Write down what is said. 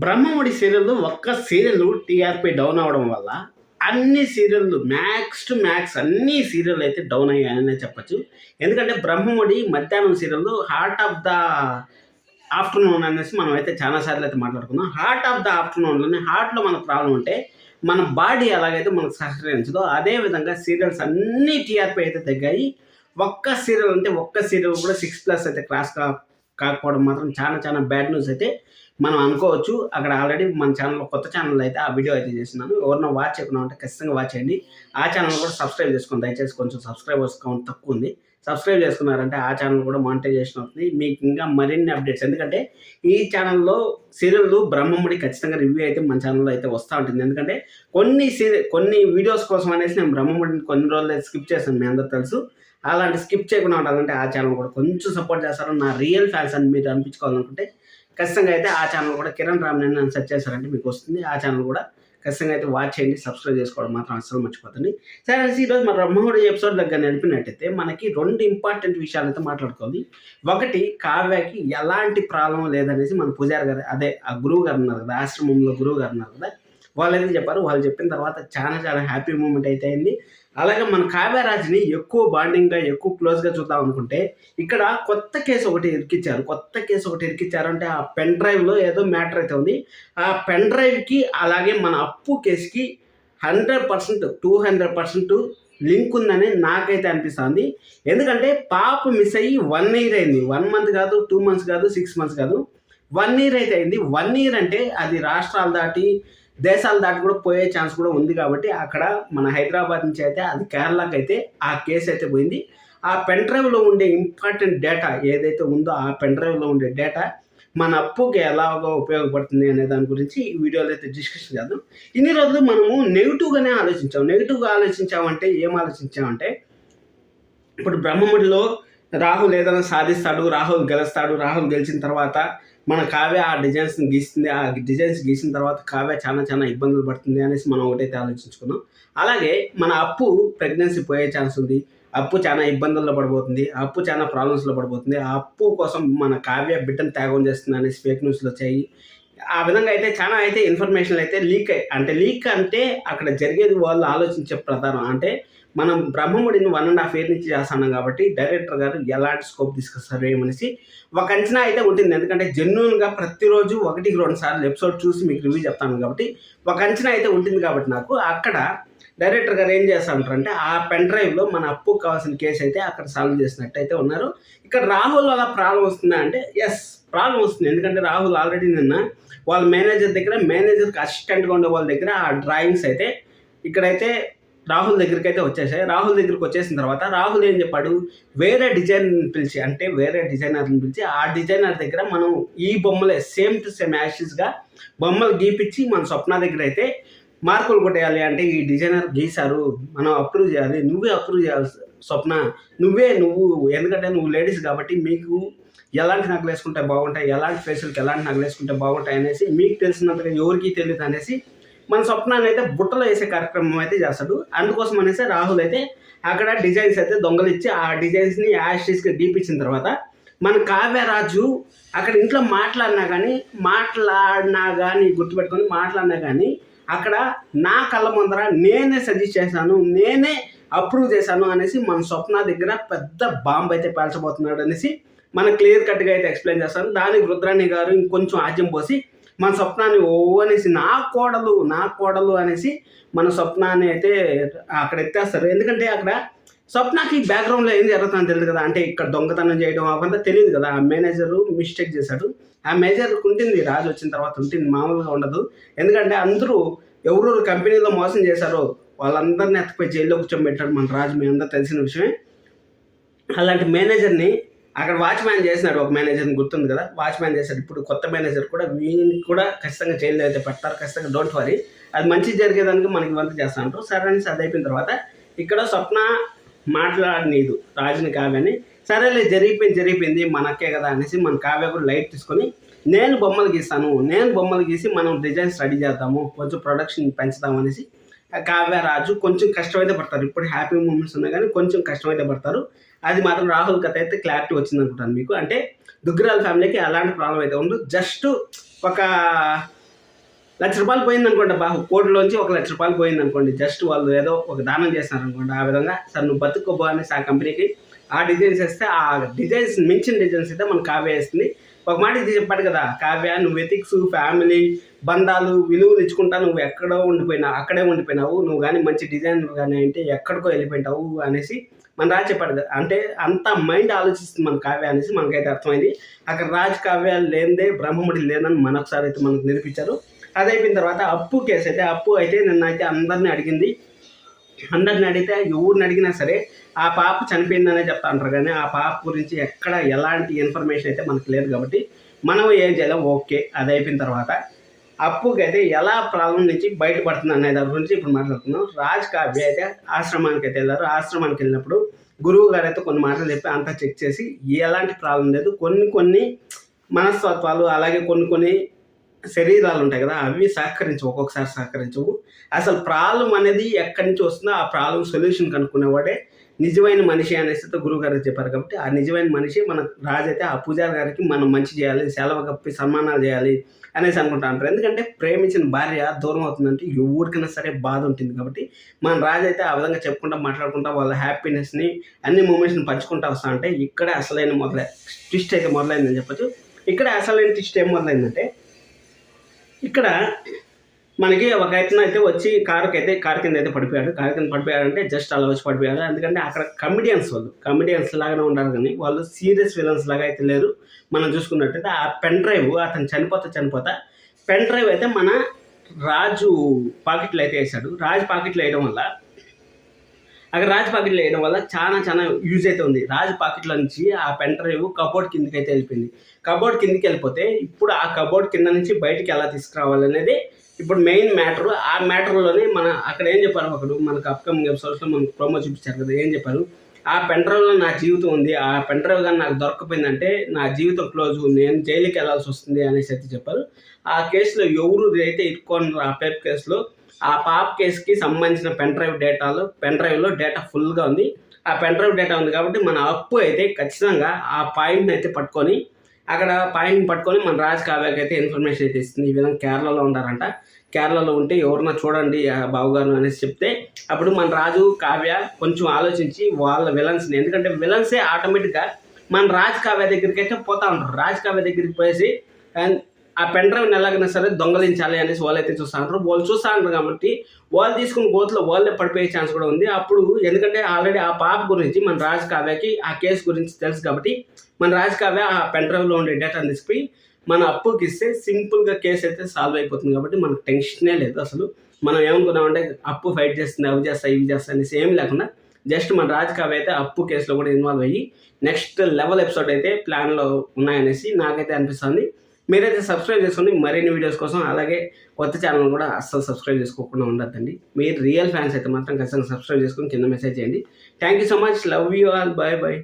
బ్రహ్మముడి సీరియల్లో ఒక్క serial TRP down అవడం వల్ల అన్ని సీరియళ్ళు మ్యాక్స్ టు మ్యాక్స్ అన్ని సీరియల్ అయితే డౌన్ అయ్యాయనే చెప్పచ్చు. ఎందుకంటే బ్రహ్మముడి మధ్యాహ్నం సీరియల్లో హార్ట్ ఆఫ్ ద ఆఫ్టర్నూన్ అనేసి మనం అయితే చాలా సార్లు అయితే మాట్లాడుకున్నాం. హార్ట్ ఆఫ్ ద ఆఫ్టర్నూన్లోనే హార్ట్లో మన ప్రాబ్లం ఉంటే మన బాడీ ఎలాగైతే మనకు సహకరించదో అదే విధంగా సీరియల్స్ అన్ని టీఆర్పీ అయితే తగ్గాయి. ఒక్క సీరియల్ అంటే ఒక్క సీరియల్ కూడా సిక్స్ ప్లస్ అయితే క్రాస్ కాకపోవడం మాత్రం చాలా చాలా బ్యాడ్ న్యూస్ అయితే మనం అనుకోవచ్చు. అక్కడ ఆల్రెడీ మన ఛానల్లో కొత్త ఛానల్ అయితే ఆ వీడియో అయితే చేస్తున్నాను. ఎవరినో వాచ్ చేయకుండా ఉంటే ఖచ్చితంగా వాచ్ చేయండి. ఆ ఛానల్ కూడా సబ్స్క్రైబ్ చేసుకోండి దయచేసి కొంచెం సబ్స్క్రైబర్స్ కౌంట్ తక్కువ ఉంది. సబ్స్క్రైబ్ చేసుకున్నారంటే ఆ ఛానల్ కూడా మానిటైజేషన్ అవుతుంది. మీకు ఇంకా మరిన్ని అప్డేట్స్ ఎందుకంటే ఈ ఛానల్లో సీరియల్ బ్రహ్మముడి ఖచ్చితంగా రివ్యూ అయితే మన ఛానల్లో అయితే వస్తూ ఉంటుంది. ఎందుకంటే కొన్ని సీరియల్ కొన్ని వీడియోస్ కోసం అనేసి నేను బ్రహ్మముడిని కొన్ని రోజులు స్కిప్ చేశాను మీ అందరూ తెలుసు. అలాంటి స్కిప్ చేయకుండా ఉండాలంటే ఆ ఛానల్ కూడా కొంచెం సపోర్ట్ చేస్తారు. నా రియల్ ఫ్యాన్స్ అని మీరు అనిపించుకోవాలనుకుంటే ఖచ్చితంగా అయితే ఆ ఛానల్ కూడా కిరణ్ రామ్ అని సెర్చ్ చేశారంటే మీకు వస్తుంది. ఆ ఛానల్ కూడా ఖచ్చితంగా అయితే వాచ్ చేయండి సబ్స్క్రైబ్ చేసుకోవడం మాత్రం అస్సలు మర్చిపోతుంది సరే ఈరోజు మన బ్రహ్మముడి ఎపిసోడ్ దగ్గర నడిపినట్టయితే మనకి రెండు ఇంపార్టెంట్ విషయాలు అయితే మాట్లాడుకోవాలి. ఒకటి కావ్యకి ఎలాంటి ప్రాబ్లం లేదనేసి మన పూజారి గారు అదే ఆ గురువు గారు ఉన్నారు కదా ఆశ్రమంలో గురువు గారు ఉన్నారు కదా వాళ్ళు అయితే చెప్పారు. వాళ్ళు చెప్పిన తర్వాత చాలా చాలా హ్యాపీ మూమెంట్ అయితే అయింది. అలాగే మన కావ్యరాజ్ని ఎక్కువ బాండింగ్గా ఎక్కువ క్లోజ్గా చూద్దాం అనుకుంటే ఇక్కడ కొత్త కేసు ఒకటి ఇరికిచ్చారు. కొత్త కేసు ఒకటి ఇరికిచ్చారు అంటే ఆ పెన్ డ్రైవ్లో ఏదో మ్యాటర్ అయితే ఉంది. ఆ పెన్ డ్రైవ్కి అలాగే మన అప్పు కేసుకి hundred percent to hundred percent link ఉందని నాకైతే అనిపిస్తుంది. ఎందుకంటే పాప మిస్ అయ్యి వన్ ఇయర్ అయింది. వన్ మంత్ కాదు టూ మంత్స్ కాదు సిక్స్ మంత్స్ కాదు. వన్ ఇయర్ అయితే అయింది. వన్ ఇయర్ అంటే అది రాష్ట్రాలు దాటి దేశాలు దాటి కూడా పోయే ఛాన్స్ కూడా ఉంది కాబట్టి అక్కడ మన హైదరాబాద్ నుంచి అయితే అది కేరళకి అయితే ఆ కేసు అయితే పోయింది. ఆ పెన్ డ్రైవ్లో ఉండే ఇంపార్టెంట్ డేటా ఏదైతే ఉందో ఆ పెన్ డ్రైవ్లో ఉండే డేటా మన అప్పుకి ఎలాగో ఉపయోగపడుతుంది అనే దాని గురించి ఈ వీడియోలో అయితే డిస్కషన్ చేద్దాం. ఇన్ని రోజులు మనము నెగిటివ్గానే ఆలోచించాం. నెగిటివ్గా ఆలోచించామంటే ఏం ఆలోచించామంటే ఇప్పుడు బ్రహ్మముడిలో రాహుల్ ఏదైనా సాధిస్తాడు రాహుల్ గెలుస్తాడు రాహుల్ గెలిచిన తర్వాత మన కావ్య ఆ డిజైన్స్ గీస్తుంది ఆ డిజైన్స్ గీసిన తర్వాత కావ్య చాలా చాలా ఇబ్బందులు పడుతుంది అనేసి మనం ఒకటైతే ఆలోచించుకున్నాం. అలాగే మన అప్పు ప్రెగ్నెన్సీ పోయే ఛాన్స్ ఉంది. అప్పు చాలా ఇబ్బందుల్లో పడిపోతుంది అప్పు చాలా ప్రాబ్లమ్స్లో పడిపోతుంది ఆ అప్పు కోసం మన కావ్య బిడ్డను త్యాగం చేస్తుంది అనేసి ఫేక్ న్యూస్లు వచ్చాయి. ఆ విధంగా అయితే చాలా అయితే ఇన్ఫర్మేషన్ అయితే లీక్ అయ్యి అంటే లీక్ అంటే అక్కడ జరిగేది వాళ్ళు ఆలోచించే ప్రధానం. అంటే మనం బ్రహ్మముడిని వన్ అండ్ హాఫ్ ఇయర్ నుంచి చేస్తున్నాం కాబట్టి డైరెక్టర్ గారు ఎలాంటి స్కోప్ తీసుకొస్తారు ఏమనేసి ఒక అంచనా అయితే ఉంటుంది. ఎందుకంటే జెన్యున్గా ప్రతిరోజు ఒకటికి రెండు సార్లు ఎపిసోడ్ చూసి మీకు రివ్యూ చెప్తాను కాబట్టి ఒక అంచనా అయితే ఉంటుంది కాబట్టి నాకు. అక్కడ డైరెక్టర్ గారు ఏం చేస్తారంటే ఆ పెన్ డ్రైవ్లో మన అప్పు కావాల్సిన కేసు అయితే అక్కడ సాల్వ్ చేసినట్టు అయితే ఉన్నారు. ఇక్కడ రాహుల్ అలా ప్రాబ్లం వస్తుందా అంటే ఎస్ ప్రాబ్లం వస్తుంది. ఎందుకంటే రాహుల్ ఆల్రెడీ నిన్న వాళ్ళ మేనేజర్ దగ్గర మేనేజర్కి అసిస్టెంట్గా ఉండే వాళ్ళ దగ్గర ఆ డ్రాయింగ్స్ అయితే ఇక్కడైతే రాహుల్ దగ్గరికి అయితే వచ్చేసాయి. రాహుల్ దగ్గరికి వచ్చేసిన తర్వాత రాహుల్ ఏం చెప్పాడు? వేరే డిజైన్ పిలిచి అంటే వేరే డిజైనర్ని పిలిచి ఆ డిజైనర్ దగ్గర మనం ఈ బొమ్మలే సేమ్ టు సేమ్ యాషెస్గా బొమ్మలు గీపించి మన స్వప్న దగ్గర అయితే మార్కులు కొట్టేయాలి అంటే ఈ డిజైనర్ గీశారు. మనం అప్రూవ్ చేయాలి. నువ్వే అప్రూవ్ చేయాలి స్వప్న. నువ్వే నువ్వు ఎందుకంటే నువ్వు లేడీస్ కాబట్టి మీకు ఎలాంటి నగలు వేసుకుంటే బాగుంటాయి? ఎలాంటి ఫేసులకి ఎలాంటి నగలు వేసుకుంటే బాగుంటాయి? అనేసి మీకు తెలిసినంతగా ఎవరికి తెలియదు అనేసి మన స్వప్నాన్ని అయితే బుట్టలో వేసే కార్యక్రమం అయితే చేస్తాడు. అందుకోసం అనేసి రాహుల్ అయితే అక్కడ డిజైన్స్ అయితే దొంగలిచ్చి ఆ డిజైన్స్ని యాషీస్కి డీపించిన తర్వాత మన కావ్యరాజు అక్కడ ఇంట్లో మాట్లాడినా కానీ మాట్లాడినా కానీ గుర్తుపెట్టుకొని మాట్లాడినా కానీ అక్కడ నా కళ్ళ ముందర నేనే సజెస్ట్ చేశాను నేనే అప్రూవ్ చేశాను అనేసి మన స్వప్న దగ్గర పెద్ద బాంబు అయితే పేల్చబోతున్నాడు అనేసి మనం క్లియర్ కట్గా అయితే ఎక్స్ప్లెయిన్ చేస్తాను దానికి రుద్రాణి గారు ఇంకొంచెం ఆజ్యం పోసి మన స్వప్నాన్ని ఓ అనేసి నా కోడలు నా కోడలు అనేసి మన స్వప్నాన్ని అయితే అక్కడ ఎత్తేస్తారు. ఎందుకంటే అక్కడ స్వప్నకి బ్యాక్గ్రౌండ్లో ఏం జరుగుతుందని తెలియదు కదా. అంటే ఇక్కడ దొంగతనం చేయడం అవంతా తెలియదు కదా. ఆ మేనేజరు మిస్టేక్ చేశాడు. ఆ మేనేజర్ ఉంటుంది రాజు వచ్చిన తర్వాత ఉంటుంది మామూలుగా ఉండదు. ఎందుకంటే అందరూ ఎవరెవరు కంపెనీలో మోసం చేశారో వాళ్ళందరినీ ఎత్తపోయి జైల్లో కూర్చోబెట్టాడు మన రాజు. మీ అందరూ తెలిసిన విషయమే. అలాంటి మేనేజర్ని అక్కడ వాచ్మ్యాన్ చేసినాడు ఒక మేనేజర్ని గుర్తుంది కదా? వాచ్మ్యాన్ చేశాడు. ఇప్పుడు కొత్త మేనేజర్ కూడా వీని కూడా ఖచ్చితంగా చేంజ్ అయితే పెడతారు. ఖచ్చితంగా డోంట్ వరీ అది మంచి జరిగేదానికి మనకి వంత చేస్తాను సరే అనేసి అది అయిపోయిన తర్వాత ఇక్కడ స్వప్న మాట్లాడనీదు. రాజుని కావ్యని సరేలే జరిగిపోయింది జరిగిపోయింది. మనకే కదా అనేసి మన కావ్య కూడా లైట్ తీసుకొని నేను బొమ్మలు గీస్తాను. నేను బొమ్మలు గీసి మనం డిజైన్స్ రెడీ చేద్దాము. కొంచెం ప్రొడక్షన్ పెంచుదాం అనేసి కావ్యరాజు కొంచెం కష్టమైతే పడతారు. ఇప్పుడు హ్యాపీ మూమెంట్స్ ఉన్నాయి కానీ కొంచెం కష్టమైతే పడతారు. అది మాత్రం రాహుల్ కథ అయితే క్లారిటీ వచ్చింది అనుకుంటాను మీకు. అంటే దుగ్గరాల ఫ్యామిలీకి అలాంటి ప్రాబ్లం అయితే ఉండదు. జస్ట్ ఒక లక్ష రూపాయలు పోయింది అనుకోండి బాహు. కోటిలోంచి ఒక లక్ష రూపాయలు పోయింది అనుకోండి. జస్ట్ వాళ్ళు ఏదో ఒక దానం చేస్తున్నారు అనుకోండి. ఆ విధంగా సార్ నువ్వు బతుకోబో అనేసి ఆ కంపెనీకి ఆ డిజైన్స్ వేస్తే ఆ డిజైన్స్ మించిన డిజైన్స్ అయితే మనకు కావ్య వేస్తుంది. ఒక మాట ఇది చెప్పాడు కదా కావ్య నువ్వు ఎథిక్స్ ఫ్యామిలీ బంధాలు విలువలు ఇచ్చుకుంటా నువ్వు ఎక్కడో ఉండిపోయినావు అక్కడే ఉండిపోయినావు నువ్వు కానీ మంచి డిజైన్ కానీ అంటే ఎక్కడికో వెళ్ళిపోయినావు అనేసి మన రాజు చెప్పాడు కదా. అంటే అంత మైండ్ ఆలోచిస్తుంది మన కావ్య అనేసి మనకైతే అర్థమైంది. అక్కడ రాజ్ కావ్య లేనిదే బ్రహ్మముడి లేదని మనొకసారి అయితే మనకు నిరూపించారు. అది అయిపోయిన తర్వాత అప్పు కేసు అయితే అప్పు అయితే నిన్న అయితే అందరిని అడిగింది. అందరిని అడిగితే ఎవరిని అడిగినా సరే ఆ పాప చనిపోయిందనే చెప్తా అంటారు కానీ ఆ పాప గురించి ఎక్కడ ఎలాంటి ఇన్ఫర్మేషన్ అయితే మనకు లేదు కాబట్టి మనం ఏం చేయాలి ఓకే అది అయిపోయిన తర్వాత అప్పుకి అయితే ఎలా ప్రాబ్లం నుంచి బయటపడుతుంది అనే దాని గురించి ఇప్పుడు మాట్లాడుతున్నాం రాజ్ కావ్య అయితే ఆశ్రమానికి అయితే వెళ్ళారు. ఆశ్రమానికి వెళ్ళినప్పుడు గురువు గారు అయితే కొన్ని మాటలు చెప్పి అంతా చెక్ చేసి ఎలాంటి ప్రాబ్లం లేదు. కొన్ని కొన్ని మనస్తత్వాలు అలాగే కొన్ని కొన్ని శరీరాలు ఉంటాయి కదా అవి సహకరించవు ఒక్కొక్కసారి సహకరించవు. అసలు ప్రాబ్లం అనేది ఎక్కడి నుంచి వస్తుందో ఆ ప్రాబ్లం సొల్యూషన్ కనుక్కునేవాడే నిజమైన మనిషి అనేసి గురువు గారు చెప్పారు కాబట్టి ఆ నిజమైన మనిషి మన రాజు అయితే ఆ పూజారి గారికి మనం మంచి చేయాలి సెలవు కప్పి సన్మానాలు చేయాలి అనేసి అనుకుంటా అంటారు ఎందుకంటే ప్రేమించిన భార్య దూరం అవుతుందంటే ఎవరికైనా సరే బాధ ఉంటుంది కాబట్టి మన రాజు అయితే ఆ విధంగా చెప్పుకుంటా మాట్లాడుకుంటా వాళ్ళ హ్యాపీనెస్ని అన్ని మూమెంట్స్ని పంచుకుంటా వస్తా అంటే ఇక్కడే అసలైన మొదలై ట్విస్ట్ అయితే మొదలైందని చెప్పొచ్చు. ఇక్కడ అసలైన ట్విస్ట్ ఏం మొదలైందంటే ఇక్కడ మనకి ఒక అతను అయితే వచ్చి కారుకి అయితే కారు కింద అయితే పడిపోయాడు. కారు కింద పడిపోయాడంటే జస్ట్ అలా వచ్చి పడిపోయాడు. ఎందుకంటే అక్కడ కమిడియన్స్ వాళ్ళు. కమిడియన్స్ లాగానే ఉండాలి కానీ వాళ్ళు సీరియస్ విలన్స్ లాగా అయితే లేరు. మనం చూసుకున్నట్టయితే ఆ పెన్ డ్రైవ్ అతను చనిపోతా చనిపోతా పెన్ డ్రైవ్ అయితే మన రాజు పాకెట్లో అయితే వేసాడు రాజు పాకెట్లో వేయడం వల్ల అక్కడ రాజ్ పాకెట్లో వేయడం వల్ల చాలా చాలా యూజ్ అయితే ఉంది. రాజ్ పాకెట్లో నుంచి ఆ పెన్ డ్రైవ్ కబోర్డ్ కిందకి అయితే వెళ్ళిపోయింది. కబోర్డ్ కిందకి వెళ్ళిపోతే ఇప్పుడు ఆ కబోర్డ్ కింద నుంచి బయటికి ఎలా తీసుకురావాలనేది ఇప్పుడు మెయిన్ మ్యాటర్. ఆ మ్యాటర్లోనే మన అక్కడ ఏం చెప్పారు ఒకడు? మనకు అప్కమింగ్ ఎపిసోడ్స్లో మనకు ప్రోమో చూపించారు కదా ఏం చెప్పారు? ఆ పెన్ డ్రైవ్లో నా జీవితం ఉంది. ఆ పెన్ డ్రైవ్ కానీ నాకు దొరకపోయిందంటే నా జీవితం క్లోజ్ నేను జైలుకి వెళ్ళాల్సి వస్తుంది అనేసి అయితే చెప్పారు. ఆ కేసులో ఎవరు అయితే ఇరుక్కున్నారు ఆ పేప్ కేసులో ఆ పాప కేసుకి సంబంధించిన పెన్ డ్రైవ్ డేటాలో పెన్ డ్రైవ్లో డేటా ఫుల్గా ఉంది. ఆ పెన్ డ్రైవ్ డేటా ఉంది కాబట్టి మన అప్పు అయితే ఖచ్చితంగా ఆ పాయింట్ని అయితే పట్టుకొని అక్కడ పాయింట్ని పట్టుకొని మన రాజ్ కావ్యకి అయితే ఇన్ఫర్మేషన్ అయితే ఇస్తుంది. ఈ విధంగా కేరళలో ఉంటారంట కేరళలో ఉంటే ఎవరన్నా చూడండి బావుగారు అనేసి చెప్తే అప్పుడు మన రాజు కావ్య కొంచెం ఆలోచించి వాళ్ళ విలన్స్ని ఎందుకంటే విలన్సే ఆటోమేటిక్గా మన రాజ్ కావ్య దగ్గరికి అయితే పోతా ఉంటారు. రాజ్ కావ్య దగ్గరికి పోయేసి అండ్ ఆ పెన్ డ్రైవ్ని ఎలాగైనా సరే దొంగలించాలి అనేసి వాళ్ళు అయితే చూస్తూ ఉంటారు వాళ్ళు చూస్తూ ఉంటారు కాబట్టి వాళ్ళు తీసుకున్న గోతులో వాళ్ళే పడిపోయే ఛాన్స్ కూడా ఉంది. అప్పుడు ఎందుకంటే ఆల్రెడీ ఆ పాప గురించి మన రాజ్ కావ్యకి ఆ కేసు గురించి తెలుసు కాబట్టి మన రాజ్ కావ్య ఆ పెన్ డ్రైవ్లో ఉండే డేటాను తీసుకుపోయి మన అప్పుకి ఇస్తే సింపుల్గా కేసు అయితే సాల్వ్ అయిపోతుంది కాబట్టి మనకు టెన్షనే లేదు అసలు. మనం ఏమనుకున్నామంటే అప్పు ఫైట్ చేస్తుంది అవి చేస్తా ఇవి చేస్తా అనేసి ఏం లేకుండా జస్ట్ మన రాజ్ కావ్య అయితే అప్పు కేసులో కూడా ఇన్వాల్వ్ అయ్యి నెక్స్ట్ లెవెల్ ఎపిసోడ్ అయితే ప్లాన్లో ఉన్నాయనేసి నాకైతే అనిపిస్తుంది. మీరైతే సబ్స్క్రైబ్ చేసుకోండి మరిన్ని వీడియోస్ కోసం అలాగే కొత్త ఛానల్ కూడా అస్సలు సబ్స్క్రైబ్ చేసుకోకుండా ఉండద్దండి. మీరు రియల్ ఫ్యాన్స్ అయితే మాత్రం ఖచ్చితంగా సబ్స్క్రైబ్ చేసుకొని కింద మెసేజ్ చేయండి. Thank you so much love you all bye bye